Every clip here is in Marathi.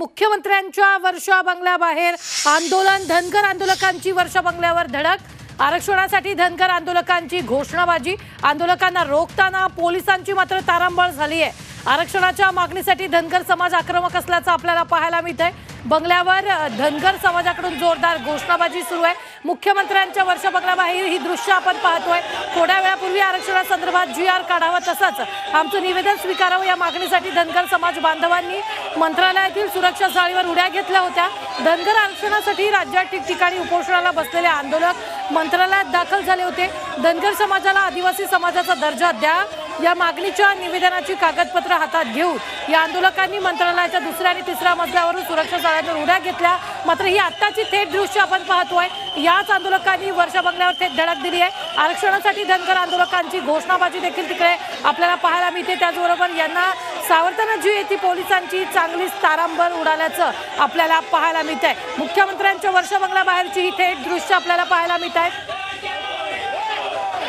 मुख्यमंत्र्यांच्या वर्षा बंगल्याबाहेर आंदोलन धनगर आंदोलकांची वर्षा बंगल्यावर धडक आरक्षणासाठी धनगर आंदोलकांची घोषणाबाजी आंदोलकांना रोखताना पोलिसांची मात्र तारांबळ झाली आहे आरक्षणाच्या मागणीसाठी धनगर समाज आक्रमक असल्याचं आपल्याला पाहायला मिळत आहे बंगल्यावर धनगर समाजाकडून जोरदार घोषणाबाजी सुरू आहे. मुख्यमंत्र्यांच्या वर्षा ही दृश्य आपण पाहतोय. थोड्या वेळापूर्वी आरक्षणासंदर्भात जी आर काढावा तसंच आमचं निवेदन स्वीकारावं या मागणीसाठी धनगर समाज बांधवांनी मंत्रालयातील सुरक्षा जाळीवर उड्या घेतल्या होत्या. धनगर आरक्षणासाठी राज्यात ठिकठिकाणी उपोषणाला बसलेले आंदोलक मंत्रालयात दाखल झाले होते. धनगर समाजाला आदिवासी समाजाचा दर्जा द्या. या मागणीच्या निवेदनाची कागदपत्र हातात घेऊन या आंदोलकांनी मंत्रालयाच्या दुसऱ्या आणि तिसऱ्या मजल्यावरून सुरक्षा जाळ्यांवर उड्या घेतल्या. मात्र ही आत्ताची थेट दृश्य आपण पाहतोय. याच आंदोलकांनी वर्षा बंगल्यावर थेट धडक दिली आहे. आरक्षणासाठी धनगर आंदोलकांची घोषणाबाजी देखील तिकडे आपल्याला पाहायला मिळते. त्याचबरोबर यांना सावरताना जी आहे ती पोलिसांची चांगलीच तारांबर उडाल्याचं आपल्याला पाहायला मिळत आहे मुख्यमंत्र्यांच्या वर्षा बंगल्याबाहेरची ही थेट दृश्य आपल्याला पाहायला मिळत आहेत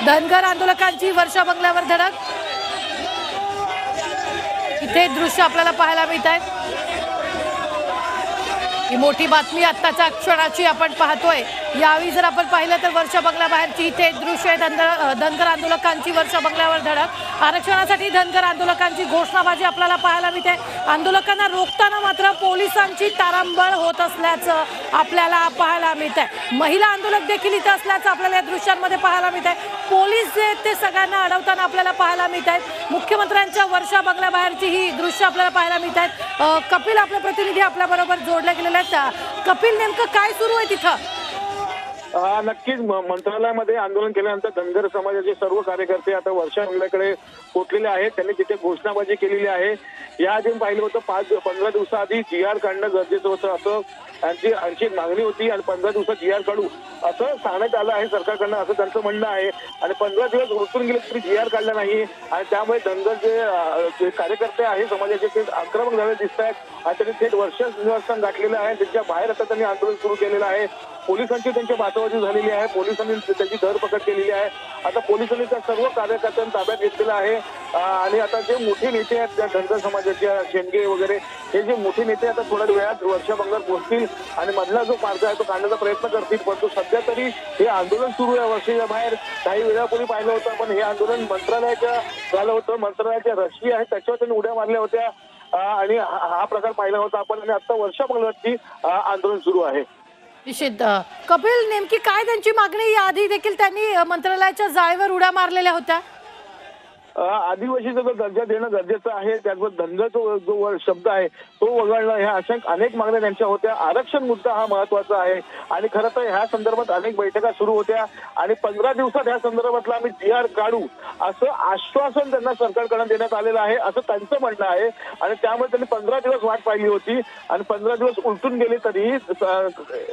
धनगर आंदोलकांची वर्षा बंगल्यावर धडक. इथे दृश्य आपल्याला पाहायला मिळत आहेत ही मोठी बातमी आत्ताच्या क्षणाची आपण पाहतोय. यावेळी जर आपण पाहिलं तर वर्षा बंगल्याबाहेरची इथे दृश्य आहे. धनगर धनगर आंदोलकांची वर्षा बंगल्यावर धडक. आरक्षणासाठी धनगर आंदोलकांची घोषणाबाजी आपल्याला पाहायला मिळते. आंदोलकांना रोखताना मात्र पोलिसांची तारांबळ होत असल्याचं आपल्याला पाहायला मिळत आहे महिला आंदोलक देखील इथं असल्याचं आपल्याला या दृश्यांमध्ये पाहायला मिळत आहे पोलीस जे ते सगळ्यांना अडवताना आपल्याला पाहायला मिळत आहेत मुख्यमंत्र्यांच्या वर्षा बंगल्याबाहेरची ही दृश्य आपल्याला पाहायला मिळत आहेत कपिल आपले प्रतिनिधी आपल्याबरोबर जोडले गेलेले आहेत. कपिल नेमकं काय सुरू आहे तिथं? नक्कीच. मंत्रालयामध्ये आंदोलन केल्यानंतर धनगर समाजाचे सर्व कार्यकर्ते आता वर्षा बंगल्याकडे पोचलेले आहेत. त्यांनी तिथे घोषणाबाजी केलेली आहे. या आधी पाहिलं होतं पाच पंधरा दिवसाआधी जी आर काढणं गरजेचं होतं असं त्यांची आणखी मागणी होती. आणि पंधरा दिवसात जी आर काढू असं सांगण्यात आलं आहे सरकारकडनं असं त्यांचं म्हणणं आहे. आणि पंधरा दिवस उरसून गेले तरी जी आर काढला नाही. आणि त्यामुळे धनगर जे कार्यकर्ते आहे समाजाचे ते आक्रमक झाले दिसत आहेत आणि त्यांनी थेट वर्ष निवासस्थान गाठलेलं आहे. त्याच्या बाहेर आता त्यांनी आंदोलन सुरू केलेलं आहे. पोलिसांची त्यांची बाचाबाची झालेली आहे. पोलिसांनी त्यांची धरपकड केलेली आहे. आता पोलिसांनी त्या सर्व कार्यकर्त्यांना ताब्यात घेतलेलं आहे. आणि आता जे मोठे नेते आहेत त्या धनगर समाजाच्या शेंडगे वगैरे हे जे मोठे नेते आता थोड्या वेळात वर्षा पोहोचतील आणि मधला जो मार्ग आहे तो काढण्याचा प्रयत्न करतील. परंतु सध्या तरी हे आंदोलन सुरू आहे वर्षाच्या बाहेर. काही वेळापूर्वी पाहिलं होतं पण हे आंदोलन मंत्रालयाच्या झालं होतं. मंत्रालयाच्या रशी आहे त्याच्यावर त्यांनी उड्या मारल्या होत्या. आणि हा प्रकार पाहिला होता आपण. आणि आता वर्षा आंदोलन सुरू आहे. निषिद्ध. कपिल नेमकी काय त्यांची मागणी? याआधी देखील त्यांनी मंत्रालयाच्या जाळीवर उड्या मारलेल्या होत्या. आदिवासीचा दर्जा देणं गरजेचं आहे त्याचबरोबर धनगर जो जो शब्द आहे तो वगळणं ह्या अशा अनेक मागण्या त्यांच्या होत्या. आरक्षण मुद्दा हा महत्त्वाचा आहे. आणि खरं तर ह्या संदर्भात अनेक बैठका सुरू होत्या. आणि पंधरा दिवसात ह्या संदर्भातला आम्ही जी आर काढू असं आश्वासन त्यांना सरकारकडून देण्यात आलेलं आहे असं त्यांचं म्हणणं आहे. आणि त्यामुळे त्यांनी पंधरा दिवस वाट पाहिली होती. आणि पंधरा दिवस उलटून गेले तरी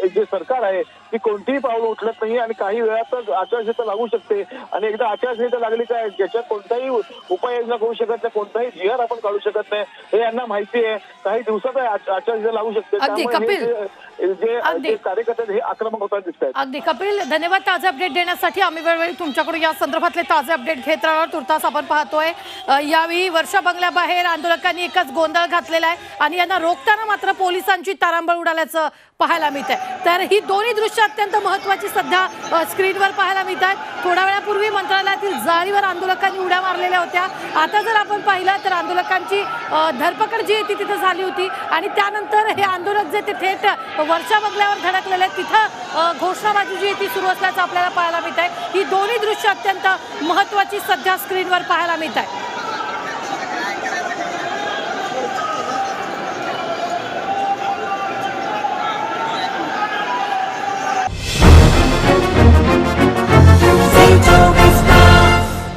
जे सरकार आहे ती कोणतीही पावलं उचलत नाही. आणि काही वेळातच आचारसंहिता लागू शकते. आणि एकदा आचारसंहिता लागली काय ज्याच्यात कोणताही उपाययोजना करू शकत नाही कोणताही जी आर आपण काढू शकत नाही. हे यांना माहिती आहे. काही दिवसात आच- आचारसंहिता लागू शकते. अगदी, त्यामुळे कार्यकर्ते हे आक्रमक होताना दिसत आहेत. अगदी कपिल धन्यवाद ताजे अपडेट देण्यासाठी. आम्ही वेळोवेळी तुमच्याकडून या संदर्भातले ताजे अपडेट घेत राहणार तुर्तास आपण पाहतोय यावेळी वर्षा बंगल्याबाहेर आंदोलकांनी एकच गोंधळ घातलेला आहे आणि यांना रोखताना मात्र पोलिसांची तारांबळ उडाल्याचं पाहायला मिळत आहे तर ही दोन्ही दृश्य अत्यंत महत्वाची सध्या स्क्रीनवर पाहायला मिळत आहेत. थोड्या वेळापूर्वी मंत्रालयातील जाळीवर आंदोलकांनी उड्या मारलेल्या होत्या. आता जर आपण पाहिलं तर आंदोलकांची धरपकड जी आहे ती तिथं झाली होती. आणि त्यानंतर हे आंदोलक जे ते थेट वर्षा बंगल्यावर धडकलेले आहेत तिथं घोषणाबाजी जी आहे ती सुरू असल्याचं आपल्याला पाहायला मिळत आहे ही दोन्ही दृश्य अत्यंत महत्वाची सध्या स्क्रीनवर पाहायला मिळत आहे